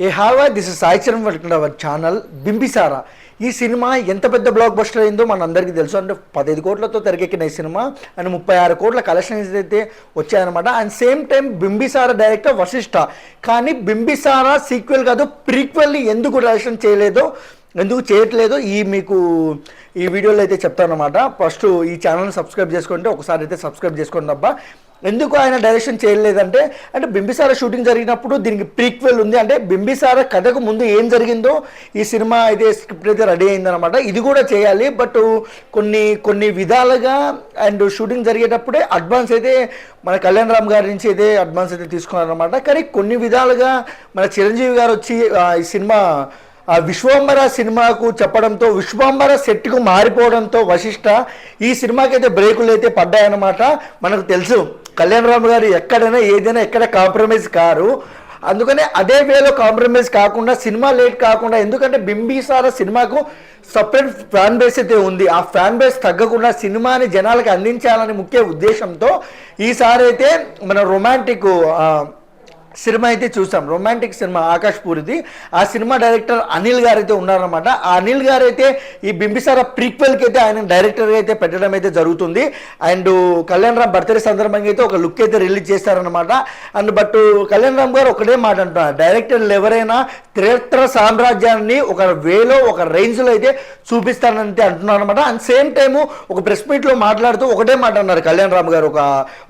A హావా this is Saicharan welcome our channel Bimbisara. ఈ cinema ఎంత పెద్ద బ్లాక్ బస్టర్ అయిందో మన అందరికీ తెలుసు. అంటే పదహైదు కోట్లతో తెరకెక్కిన ఈ సినిమా అండ్ ముప్పై ఆరు కోట్ల కలెక్షన్స్ అయితే వచ్చాయన్నమాట. And same time Bimbisara director Vashishta కానీ బింబిసారా సీక్వెల్ కాదు ప్రీక్వెల్ ఎందుకు డైరెక్షన్ చేయలేదో ఎందుకు చేయట్లేదు ఈ మీకు ఈ వీడియోలో అయితే చెప్తానమాట ఫస్ట్ ఈ ఛానల్ని సబ్స్క్రైబ్ చేసుకుంటే ఒకసారి అయితే సబ్స్క్రైబ్ చేసుకోండి అబ్బా. ఎందుకు ఆయన డైరెక్షన్ చేయలేదంటే అంటే బింబిసార షూటింగ్ జరిగినప్పుడు దీనికి ప్రీక్వెల్ ఉంది. అంటే బింబిసార కథకు ముందు ఏం జరిగిందో ఈ సినిమా అయితే స్క్రిప్ట్ అయితే రెడీ అయిందనమాట ఇది కూడా చేయాలి బట్ కొన్ని కొన్ని విధాలుగా అండ్ షూటింగ్ జరిగేటప్పుడే అడ్వాన్స్ అయితే మన కళ్యాణ్ రామ్ గారి నుంచి అయితే అడ్వాన్స్ అయితే తీసుకున్నారనమాట కానీ కొన్ని విధాలుగా మన చిరంజీవి గారు వచ్చి ఈ సినిమా ఆ విశ్వంబర సినిమాకు చెప్పడంతో విశ్వంబర సెట్కు మారిపోవడంతో వశిష్ట ఈ సినిమాకి అయితే బ్రేకులు అయితే పడ్డాయన్నమాట. మనకు తెలుసు. కళ్యాణరామ్ గారు ఎక్కడైనా ఏదైనా ఎక్కడ కాంప్రమైజ్ కారు. అందుకనే అదే వేలో కాంప్రమైజ్ కాకుండా సినిమా లేట్ కాకుండా ఎందుకంటే బింబీసార సినిమాకు సపరేట్ ఫ్యాన్ బేస్ అయితే ఉంది. ఆ ఫ్యాన్ బేస్ తగ్గకుండా సినిమాని జనాలకి అందించాలని ముఖ్య ఉద్దేశంతో ఈసారి అయితే మన రొమాంటిక్ సినిమా అయితే చూసాం. రొమాంటిక్ సినిమా ఆకాష్ పూరిది. ఆ సినిమా డైరెక్టర్ అనిల్ గారు అయితే ఉన్నారనమాట ఆ అనిల్ గారు అయితే ఈ బింబిసార ప్రీక్వెల్కి అయితే ఆయన డైరెక్టర్గా అయితే పెట్టడం అయితే జరుగుతుంది. అండ్ కళ్యాణ్ రామ్ బర్త్డే సందర్భంగా అయితే ఒక లుక్ అయితే రిలీజ్ చేస్తారనమాట అండ్ బట్ కళ్యాణ్ రామ్ గారు ఒకటే మాట అంటున్నారు డైరెక్టర్లు ఎవరైనా త్రినేత్ర సామ్రాజ్యాన్ని ఒక వేలో ఒక రేంజ్లో అయితే చూపిస్తానంటే అంటున్నారు అనమాట అండ్ సేమ్ టైము ఒక ప్రెస్ మీట్లో మాట్లాడుతూ ఒకటే మాట అన్నారు కళ్యాణ్ రామ్ గారు. ఒక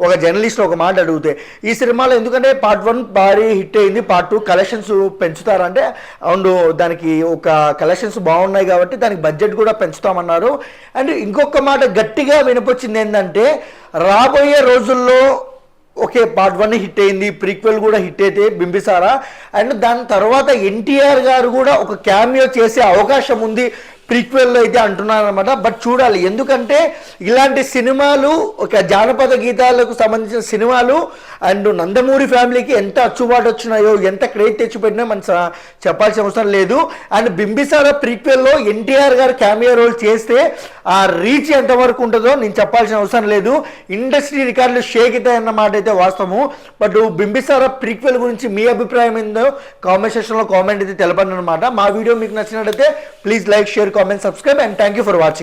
ఒక జర్నలిస్ట్ ఒక మాట అడిగితే. ఈ సినిమాలో ఎందుకంటే పార్ట్ వన్ భారీ హిట్ అయింది. పార్ట్ టూ కలెక్షన్స్ పెంచుతారంటే అండ్ దానికి ఒక కలెక్షన్స్ బాగున్నాయి కాబట్టి దానికి బడ్జెట్ కూడా పెంచుతామన్నారు. అండ్ ఇంకొక మాట గట్టిగా వినిపించింది ఏంటంటే రాబోయే రోజుల్లో ఓకే పార్ట్ వన్ హిట్ అయింది ప్రీక్వెల్ కూడా హిట్ అయితే బింబిసారా? అండ్ దాని తర్వాత ఎన్టీఆర్ గారు కూడా ఒక క్యామియో చేసే అవకాశం ఉంది ప్రీక్వెల్లో అయితే అంటున్నారు అనమాట బట్ చూడాలి ఎందుకంటే ఇలాంటి సినిమాలు ఒక జానపద గీతాలకు సంబంధించిన సినిమాలు అండ్ నందమూరి ఫ్యామిలీకి ఎంత అచ్చుబాటు వచ్చినాయో ఎంత క్రెడిట్ తెచ్చిపెట్టినా మనం చెప్పాల్సిన అవసరం లేదు. అండ్ బింబిసార ప్రీక్వెల్లో ఎన్టీఆర్ గారు క్యామియో రోల్ చేస్తే ఆ రీచ్ ఎంతవరకు ఉంటుందో నేను చెప్పాల్సిన అవసరం లేదు. ఇండస్ట్రీ రికార్డులు షేక్ అవుతాయి అన్న మాట అయితే వాస్తవము. బట్ బింబిసార ప్రీక్వెల్ గురించి మీ అభిప్రాయం ఏందో కామెంట్ సెక్షన్లో కామెంట్ అయితే తెలపండి అనమాట మా వీడియో మీకు నచ్చినట్లయితే please like share comment subscribe and thank you for watching.